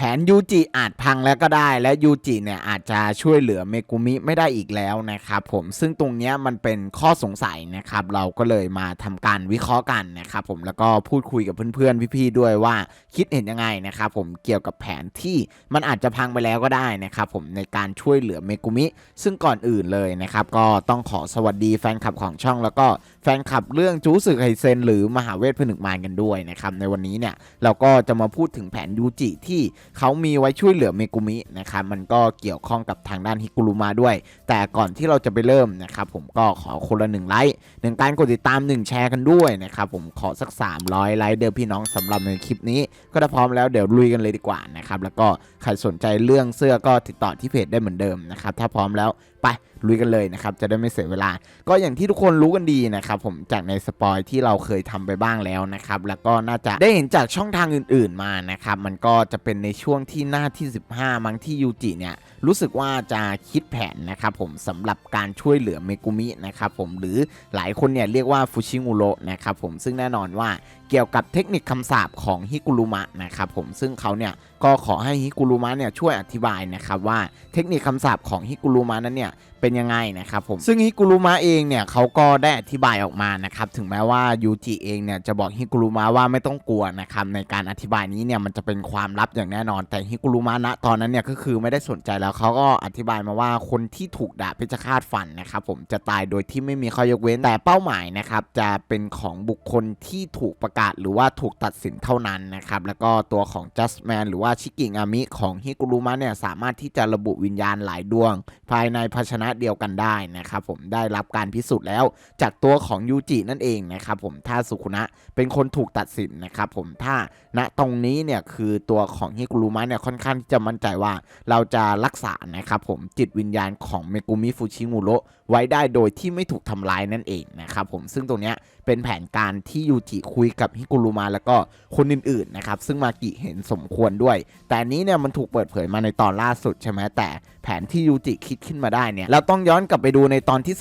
แผนยูจิอาจพังแล้วก็ได้ และยูจิเนี่ยอาจจะช่วยเหลือเมกุมิไม่ได้อีกแล้วนะครับผมซึ่งตรงนี้มันเป็นข้อสงสัยนะครับ เราก็เลยมาทำการวิเคราะห์กันนะครับผมแล้วก็พูดคุยกับเพื่อนๆพี่ๆด้วยว่าคิดเห็นยังไงนะครับผมเกี่ยวกับแผนที่มันอาจจะพังไปแล้วก็ได้นะครับผมในการช่วยเหลือเมกุมิ ซึ่งก่อนอื่นเลยนะครับก็ต้องขอสวัสดีแฟนคลับของช่อง แล้วก็แฟนคลับเรื่องจูสึไคเซนหรือมหาเวทผนึกมารกันด้วยนะครับในวันนี้เนี่ยเราก็จะมาพูดถึงแผนยูจิที่เขามีไว้ช่วยเหลือเมกุมินะครับมันก็เกี่ยวข้องกับทางด้านฮิกุรุมาด้วย แต่ก่อนที่เราจะไปเริ่มนะครับผมก็ขอคนละหนึ่งไลค์หนึ่งการกดติดตามหนึ่งแชร์กันด้วยนะครับผมขอสัก 300 ไลค์เดิมพี่น้องสำหรับในคลิปนี้ ก็ถ้าพร้อมแล้วเดี๋ยวลุยกันเลยดีกว่านะครับแล้วก็ใครสนใจเรื่องเสื้อก็ติดต่อที่เพจได้เหมือนเดิมนะครับถ้าพร้อมแล้วไปลุยกันเลยนะครับ จะได้ไม่เสียเวลา ก็อย่างที่ทุกคนรู้กันดีนะครับผมจากในสปอยที่เราเคยทำไปบ้างแล้วนะครับ แล้วก็น่าจะได้เห็นจากช่องทางอื่น ๆมานะครับ มันก็จะเป็นในช่วงที่หน้าที่ 15 มั้งที่ยูจิเนี่ยรู้สึกว่าจะคิดแผนนะครับผมสำหรับการช่วยเหลือเมกุมินะครับผมหรือหลายคนเนี่ยเรียกว่าฟูชิงุโระนะครับผมซึ่งแน่นอนว่า เกี่ยวกับเทคนิคคำสาปของฮิกุรุมะนะครับผมซึ่งเขาเนี่ยก็ขอให้ฮิกุรุมะเนี่ยช่วยอธิบายนะครับว่าเทคนิคคำสาปของฮิกุรุมะนั้นเนี่ยเป็นยังไงนะครับผมซึ่งฮิกุรุมะเองเนี่ยเขาก็ได้อธิบายออกมานะครับถึงแม้ว่ายูจิเองเนี่ยจะบอกฮิกุรุมะว่าไม่ต้องกลัวนะครับในการอธิบายนี้เนี่ยมันจะเป็นความลับอย่างแน่นอน แต่ฮิกุรุมะณตอนนั้นเนี่ยก็คือไม่ได้สนใจแล้วเขาก็อธิบายมาว่าคนที่ถูกดาบเพชฌฆาตฟันนะครับผมจะตายโดยที่ไม่มีข้อยกเว้นแต่เป้าหมายนะครับจะเป็นของบุคคลที่ถูกประกาศหรือว่าถูกตัดสินเท่านั้นนะครับ แล้วก็ตัวของ Just Man หรือว่าชิกิงามิของฮิกุรุมะเนี่ยสามารถที่จะระบุวิญญาณหลายดวง ภายในภาชนะเดียวกันได้นะครับผมได้รับการพิสูจน์แล้ว จากตัวของยูจินั่นเองนะครับผมถ้าสุคุนะเป็นคนถูกตัดสินนะครับผมถ้าณตรงนี้เนี่ยคือตัวของฮิกุรุมะเนี่ยค่อนข้างที่จะมั่นใจว่าเราจะรักษานะครับผมจิตวิญญาณของเมกุมิฟูชิมุโระ ไว้ได้โดยที่ไม่ถูกทำลายนั่นเองนะครับผมซึ่งตรงนี้เป็นแผนการที่ยูจิคุยกับฮิกุรุมาแล้วก็คนอื่นๆนะครับซึ่งมากิเห็นสมควรด้วย แต่นี้เนี่ยมันถูกเปิดเผยมาในตอนล่าสุดใช่ไหมแต่ ผนที่ยูจิคิดขึ้นมาได้เนี่ยเราต้องย้อนกลับไปดูในตอนที่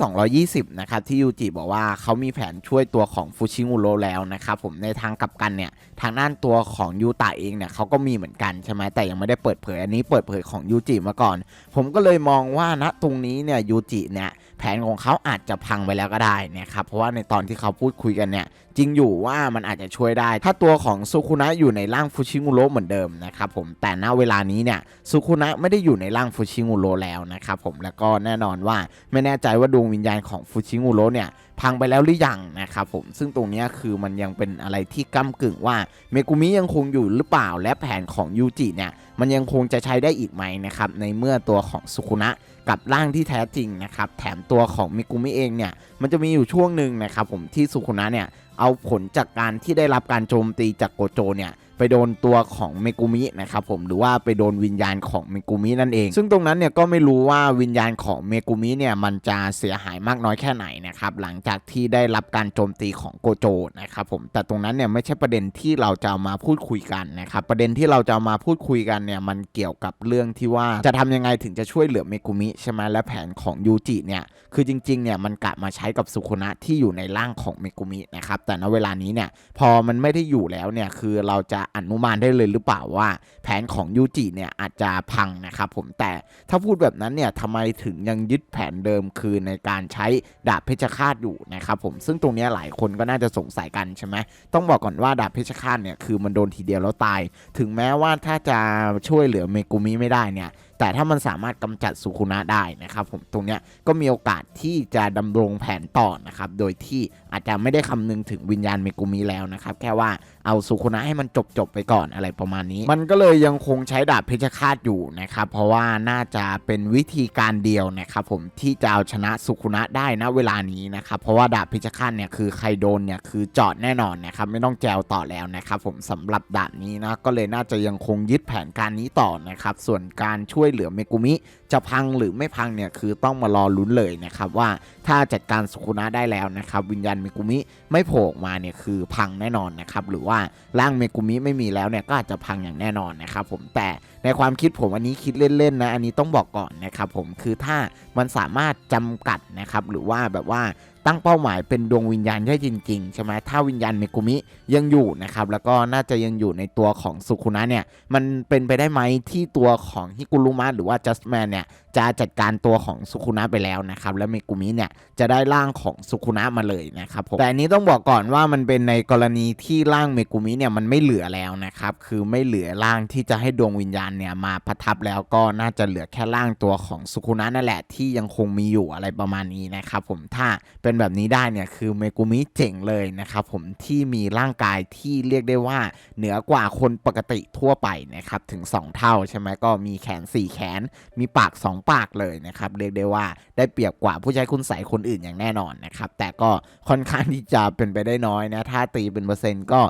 220 นะครับ ที่ยูจิบอกว่าเขามีแผนช่วยตัวของฟูชิงุโรแล้วนะครับผมในทางกลับกันเนี่ยทางด้านตัวของยูตะเองเนี่ยเขาก็มีเหมือนกันใช่ไหมแต่ยังไม่ได้เปิดเผยอันนี้เปิดเผยของยูจิมาก่อน ผมก็เลยมองว่าณตรงนี้เนี่ยยูจิเนี่ยแผนของเขาอาจจะพังไปแล้วก็ได้นะครับเพราะว่าในตอนที่เขาพูดคุยกันเนี่ยจริงอยู่ว่ามันอาจจะช่วยได้ ถ้าตัวของสุคุนะอยู่ในร่างฟูชิงุโรเหมือนเดิมนะครับผมแต่ณเวลานี้เนี่ยสุคุนะไม่ได้อยู่ในร่างฟูชิงุโรแล้วนะครับผมแล้วก็แน่นอนว่าไม่แน่ใจว่าดวงวิญญาณของฟูชิงุโรเนี่ยพังไปแล้วหรือยังนะครับผมซึ่งตรงนี้คือมันยังเป็นอะไรที่ก้ากึ่งว่าเมกุมิยังคงอยู่หรือเปล่าและแผนของยูจิเนี่ยมันยังคงจะใช้ได้อีกไหมนะครับในเมื่อตัวของสุคุนะกับร่างที่แท้จริงนะครับแถมตัวของมิกุมิเองเนี่ยมันจะมีอยู่ช่วงหนึ่งนะครับผมที่สุคุนะเนี่ยเอาผลจากการที่ได้รับการโจมตีจากโกโจเนี่ย ไปโดนตัวของเมกุมินะครับผมหรือว่าไปโดนวิญญาณของเมกุมินั่นเอง ซึ่งตรงนั้นเนี่ยก็ไม่รู้ว่าวิญญาณของเมกุมิเนี่ยมันจะเสียหายมากน้อยแค่ไหนนะครับหลังจากที่ได้รับการโจมตีของโกโจนะครับผมแต่ตรงนั้นเนี่ยไม่ใช่ประเด็นที่เราจะามาพูดคุยกันนะครับประเด็นที่เราจะามาพูดคุยกันเนี่ยมันเกี่ยวกับเรื่องที่ว่าจะทำยังไงถึงจะช่วยเหลือเมกุมิใช่ไหมและแผนของยูจิเนี่ยคือจริงๆเนี่ยมันกะมาใช้กับสุคุนะที่อยู่ในร่างของเมกุมินะครับแต่ณเวลานี้เนี่ยพอมันไม่ได้อยู่แล้วเนี่ยคือเราจะอนุมานได้เลยหรือเปล่าว่า แผนของยูจิเนี่ยอาจจะพังนะครับผมแต่ถ้าพูดแบบนั้นเนี่ยทำไมถึงยังยึดแผนเดิมคือในการใช้ดาบเพชฌฆาตอยู่นะครับผมซึ่งตรงนี้หลายคนก็น่าจะสงสัยกันใช่ไหมต้องบอกก่อนว่าดาบเพชฌฆาตเนี่ยคือมันโดนทีเดียวแล้วตาย ถึงแม้ว่าถ้าจะช่วยเหลือเมกุมิไม่ได้เนี่ย แต่ถ้ามันสามารถกำจัดสุคุนะได้นะครับผมตรงเนี้ยก็มีโอกาสที่จะดำรงแผนต่อนะครับโดยที่อาจจะไม่ได้คำนึงถึงวิญญาณเมกุมิแล้วนะครับแค่ว่าเอาสุคุนะให้มันจบจบไปก่อนอะไรประมาณนี้ มันก็เลยยังคงใช้ดาบเพชฌฆาตอยู่นะครับเพราะว่าน่าจะเป็นวิธีการเดียวนะครับผมที่จะเอาชนะสุคุนะได้นะเวลานี้นะครับเพราะว่าดาบเพชฌฆาตเนี่ยคือใครโดนเนี่ยคือจอดแน่นอนนะครับไม่ต้องแจวต่อแล้วนะครับผมสำหรับดาบนี้นะก็เลยน่าจะยังคงยึดแผนการนี้ต่อนะครับส่วนการช่วยเหลือเมกุมิ จะพังหรือไม่พังเนี่ยคือต้องมารอลุ้นเลยนะครับว่าถ้าจัดการสุคุนะได้แล้วนะครับวิญญาณเมกุมิไม่โผล่ออกมาเนี่ยคือพังแน่นอนนะครับหรือว่าร่างเมกุมิไม่มีแล้วเนี่ยก็อาจจะพังอย่างแน่นอนนะครับผมแต่ในความคิดผมอันนี้คิดเล่นๆนะอันนี้ต้องบอกก่อนนะครับผมคือถ้ามันสามารถจำกัดนะครับหรือว่าแบบว่า ตั้งเป้าหมายเป็นดวงวิญญาณได้จริงๆใช่ไหมถ้าวิญญาณเมกุมิยังอยู่นะครับแล้วก็น่าจะยังอยู่ในตัวของสุคุนะเนี่ยมันเป็นไปได้ไหมที่ตัวของฮิกุรุมะหรือว่าจัสแมนเนี่ยจะจัดการตัวของสุคุนะไปแล้วนะครับแล้วเมกุมิเนี่ยจะได้ร่างของสุคุนะมาเลยนะครับผมแต่อันนี้ต้องบอกก่อนว่ามันเป็นในกรณีที่ร่างเมกุมิเนี่ยมันไม่เหลือแล้วนะครับคือไม่เหลือร่างที่จะให้ดวงวิญญาณเนี่ยมาประทับแล้วก็น่าจะเหลือแค่ร่างตัวของสุคุนะนั่นแหละที่ยังคงมีอยู่อะไรประมาณนี้นะครับผมถ้าเป็นแบบนี้ได้เนี่ยคือเมกุมิเจ๋งเลยนะครับผมที่มีร่างกายที่เรียกได้ว่าเหนือกว่าคนปกติทั่วไปนะครับถึง 2 เท่าใช่ไหมก็มีแขน 4 แขน มีปาก 2 ปากเลยนะครับเรียกได้ว่าได้เปรียบกว่าผู้ใช้คุณใส่คนอื่นอย่างแน่นอนนะครับแต่ก็ค่อนข้างที่จะเป็นไปได้น้อยนะถ้าตีเป็นเปอร์เซ็นต์ก็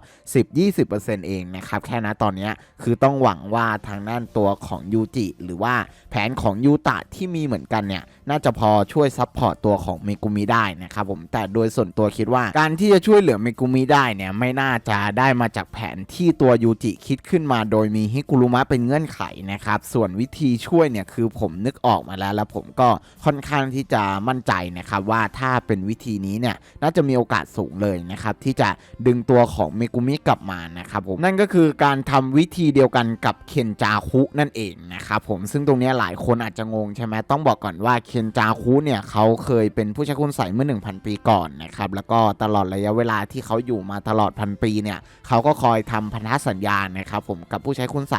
10-20%เองนะครับแค่นะตอนนี้คือต้องหวังว่าทางด้านตัวของยูจิหรือว่าแผนของยูตะที่มีเหมือนกันเนี่ย น่าจะพอช่วยซัพพอร์ตตัวของเมกุมิได้นะครับผมแต่โดยส่วนตัวคิดว่า การที่จะช่วยเหลือเมกุมิได้เนี่ยไม่น่าจะได้มาจากแผนที่ตัวยูจิคิดขึ้นมาโดยมีฮิกุรุมะเป็นเงื่อนไขนะครับส่วนวิธีช่วยเนี่ยคือผมนึกออกมาแล้ว แล้วผมก็ค่อนข้างที่จะมั่นใจนะครับว่าถ้าเป็นวิธีนี้เนี่ยน่าจะมีโอกาสสูงเลยนะครับที่จะดึงตัวของเมกุมิกลับมานะครับผมนั่นก็คือการทำวิธีเดียวกันกับเคนจาคุนั่นเองนะครับผมซึ่งตรงนี้หลายคนอาจจะงงใช่ไหมต้องบอกก่อนว่าเคนจาคุเนี่ยเขาเคยเป็นผู้ใช้คุณใสเมื่อ 1,000 ปีก่อนนะครับแล้วก็ตลอดระยะเวลาที่เขาอยู่มาตลอดพันปีเนี่ยเขาก็คอยทำพันธสัญญานะครับผมกับผู้ใช้คุณใส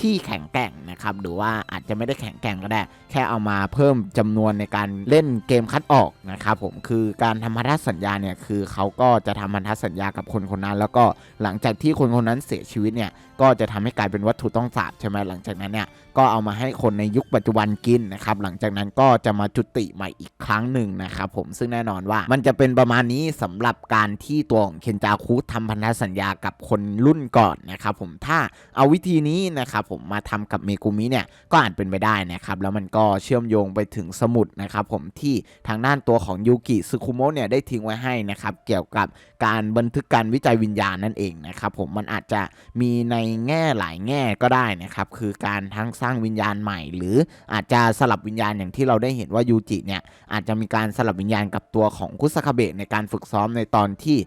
ที่แข็งแกร่งนะครับหรือว่าอาจจะไม่ได้แข็งแกร่งก็ได้ แค่เอามาเพิ่มจำนวนในการเล่นเกมคัดออกนะครับผมคือการทำพันธสัญญาเนี่ยคือเขาก็จะทำพันธสัญญากับคนคนนั้น แล้วก็หลังจากที่คนคนนั้นเสียชีวิตเนี่ยก็จะทำให้กลายเป็นวัตถุต้องสาบใช่ไหมหลังจากนั้นเนี่ยก็เอามาให้คนในยุคปัจจุบันกินนะครับหลังจากนั้นก็จะมาจุติใหม่อีกครั้งหนึ่งนะครับผมซึ่งแน่นอนว่ามันจะเป็นประมาณนี้สำหรับการที่ตัวของเคนจาคุทำพันธสัญญากับคนรุ่นก่อนนะครับผมถ้าเอาวิธีนี้นะครับผมมาทำกับเมกุมิเนี่ยก็อาจเป็นไปได้นะครับแล้วมันก็เชื่อมโยงไปถึงสมุดนะครับผมที่ทางด้านตัวของยูกิซึคุโมะเนี่ยได้ทิ้งไว้ให้นะครับเกี่ยวกับการบันทึกการวิจัยวิญญาณนั่นเองนะครับผมมันอาจจะมีในแง่หลายแง่ก็ได้นะครับคือการทั้งสร้างวิญญาณใหม่ หรืออาจจะสลับวิญญาณอย่างที่เราได้เห็นว่ายูจิเนี่ยอาจจะมีการสลับวิญญาณกับตัวของคุสคาเบะในการฝึกซ้อมในตอนที่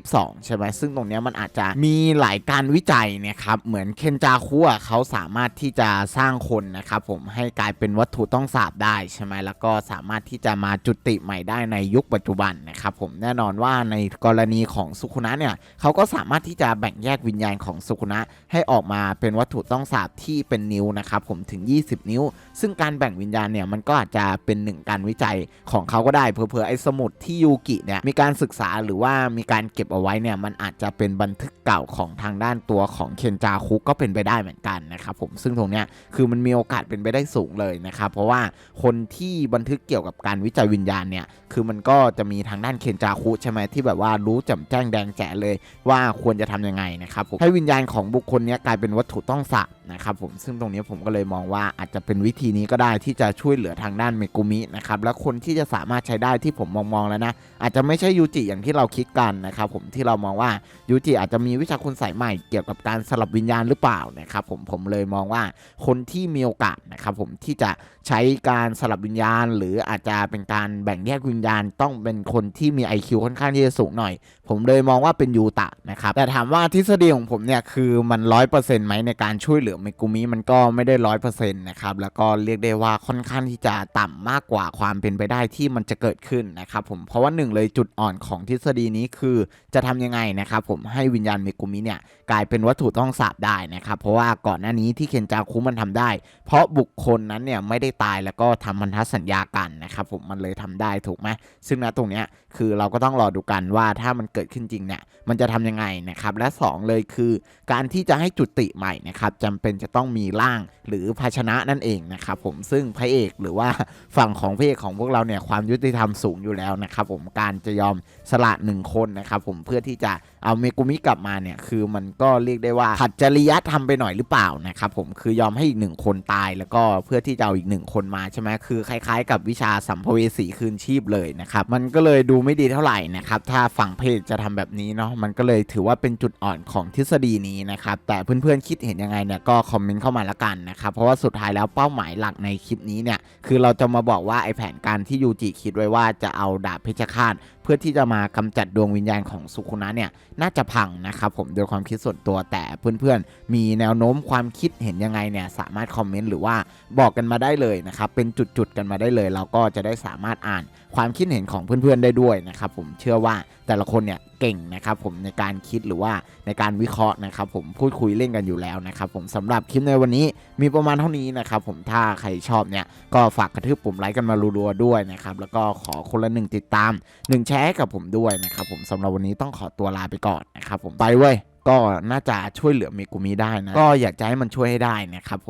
222 ใช่ไหมซึ่งตรงนี้มันอาจจะมีหลายการวิจัยนะครับเหมือนเคนจาคุอะเขาสามารถที่จะสร้างคนนะครับผมให้กลายเป็นวัตถุต้องสาบได้ใช่ไหมแล้วก็สามารถที่จะมาจุติใหม่ได้ในยุคปัจจุบันนะครับผมแน่นอนว่าในกรณีของสุคุนะเนี่ยเขาก็สามารถที่จะแบ่งแยกวิญญาณของสุคุนะให้ออกมาเป็นวัตถุต้องสาบที่เป็นนิ้วนะครับผมถึง 20 นิ้ว ซึ่งการแบ่งวิญญาณเนี่ยมันก็อาจจะเป็นหนึ่งการวิจัยของเขาก็ได้เผื่อๆไอ้สมุดที่ยูกิเนี่ยมีการศึกษาหรือว่ามีการเก็บเอาไว้เนี่ยมันอาจจะเป็นบันทึกเก่าของทางด้านตัวของเคนจาคุก็เป็นไปได้เหมือนกันนะครับผมซึ่งตรงเนี้ยคือมันมีโอกาสเป็นไปได้สูงเลยนะครับเพราะว่าคนที่บันทึกเกี่ยวกับการวิจัยวิญญาณเนี่ยคือมันก็จะมีทางด้านเคนจาคุใช่ไหมที่แบบว่ารู้จ่มแจ้งแดงแจ๋เลย ว่าควรจะทำยังไงนะครับผมให้วิญญาณของบุคคลนี้กลายเป็นวัตถุต้องสาบ นะครับผมซึ่งตรงนี้ผมก็เลยมองว่าอาจจะเป็นวิธีนี้ก็ได้ที่จะช่วยเหลือทางด้านเมกุมินะครับแล้วคนที่จะสามารถใช้ได้ที่ผมมองมองแล้วนะ อาจจะไม่ใช่ยูจิอย่างที่เราคิดกันนะครับผมที่เรามองว่ายูจิอาจจะมีวิชาคุณใส่ใหม่เกี่ยวกับการสลับวิญญาณหรือเปล่านะครับผมผมเลยมองว่าคนที่มีโอกาสนะครับผมที่จะใช้การสลับวิญญาณ หรืออาจจะเป็นการแบ่งแยกวิญญาณ ต้องเป็นคนที่มี IQ ค่อนข้างที่จะสูงหน่อย ผมเลยมองว่าเป็นยูตะนะครับแต่ถามว่าทฤษฎีของผมเนี่ยคือมันร้อยเปอร์เซ็นต์ไหมในการช่วยเหลือเมกุมิมันก็ไม่ได้ร้อยเปอร์เซ็นต์นะครับแล้วก็เรียกได้ว่าค่อนข้างที่จะต่ำมากกว่าความเป็นไปได้ที่มันจะเกิดขึ้นนะครับผมเพราะว่าหนึ่งเลยจุดอ่อนของทฤษฎีนี้คือจะทำยังไงนะครับผมให้วิญญาณเมกุมิเนี่ยกลายเป็นวัตถุต้องสาบได้นะครับเพราะว่าก่อนหน้านี้ที่เคนจาคุมันทำได้ เพราะบุคคลนั้นเนี่ยไม่ได้ตายแล้วก็ทำพันธสัญญากันนะครับผมมันเลยทำได้ถูกไหมซึ่งณตรงเนี้ยคือเราก็ต้องรอดูกันว่าถ้ามันเกิดขึ้นจริงเนี่ยมันจะทำยังไงนะครับและสองเลยคือการที่จะให้จุติใหม่นะครับจำเป็นจะต้องมีร่างหรือภาชนะนั่นเองนะครับผมซึ่งพระเอกหรือว่าฝั่งของพระเอกของพวกเราเนี่ยความยุติธรรมสูงอยู่แล้วนะครับผมการจะยอมสละหนึ่งคนนะครับผมเพื่อที่จะเอาเมกุมิกลับมาเนี่ยคือมันก็เรียกได้ว่าขัดจริยธรรมไปหน่อยหรือเปล่านะครับผมคือยอมให้อีกหนึ่งคนตายแล้วก็เพื่อที่จะเอาอีกหนึ่งคนมาใช่ไหมคือคล้าย ๆ กับวิชาสัมภเวสีคืนชีพเลยนะครับมันก็เลยดูไม่ดีเท่าไหร่นะครับถ้าฝั่งเพจจะทำแบบนี้เนาะมันก็เลยถือว่าเป็นจุดอ่อนของทฤษฎีนี้นะครับแต่เพื่อนๆคิดเห็นยังไงเนี่ยก็คอมเมนต์เข้ามาละกันนะครับเพราะว่าสุดท้ายแล้วเป้าหมายหลักในคลิปนี้เนี่ยคือเราจะมาบอกว่าไอแผนการที่ยูจิคิดไว้ว่าจะเอาดาบเพชฌฆาต พื่อที่จะมากำจัดดวงวิญญาณของสุคุนะเนี่ยน่าจะพังนะครับผมโดยความคิดส่วนตัวแต่เพื่อนๆ มีแนวโน้มความคิดเห็นยังไงเนี่ยสามารถคอมเมนต์หรือว่าบอกกันมาได้เลยนะครับเป็นจุดๆกันมาได้เลย เราก็จะได้สามารถอ่านความคิดเห็นของเพื่อนๆได้ด้วยนะครับผมเชื่อว่าแต่ละคนเนี่ยเก่งนะครับผมในการคิดหรือว่าในการวิเคราะห์นะครับผมพูดคุยเล่นกันอยู่แล้วนะครับผมสำหรับคลิปในวันนี้มีประมาณเท่านี้นะครับผมถ้าใครชอบเนี่ยก็ฝากกระทืบปุ่มไลค์กันมารัวๆด้วยนะครับแล้วก็ขอคนละหนึ่งติดตามหนึ่งแชร์ให้กับผมด้วยนะครับผมสำหรับวันนี้ต้องขอตัวลาไปก่อนนะครับผมไปเว้ยก็น่าจะช่วยเหลือเมกุมิได้นะ ก็อยากจะให้มันช่วยให้ได้นะครับผม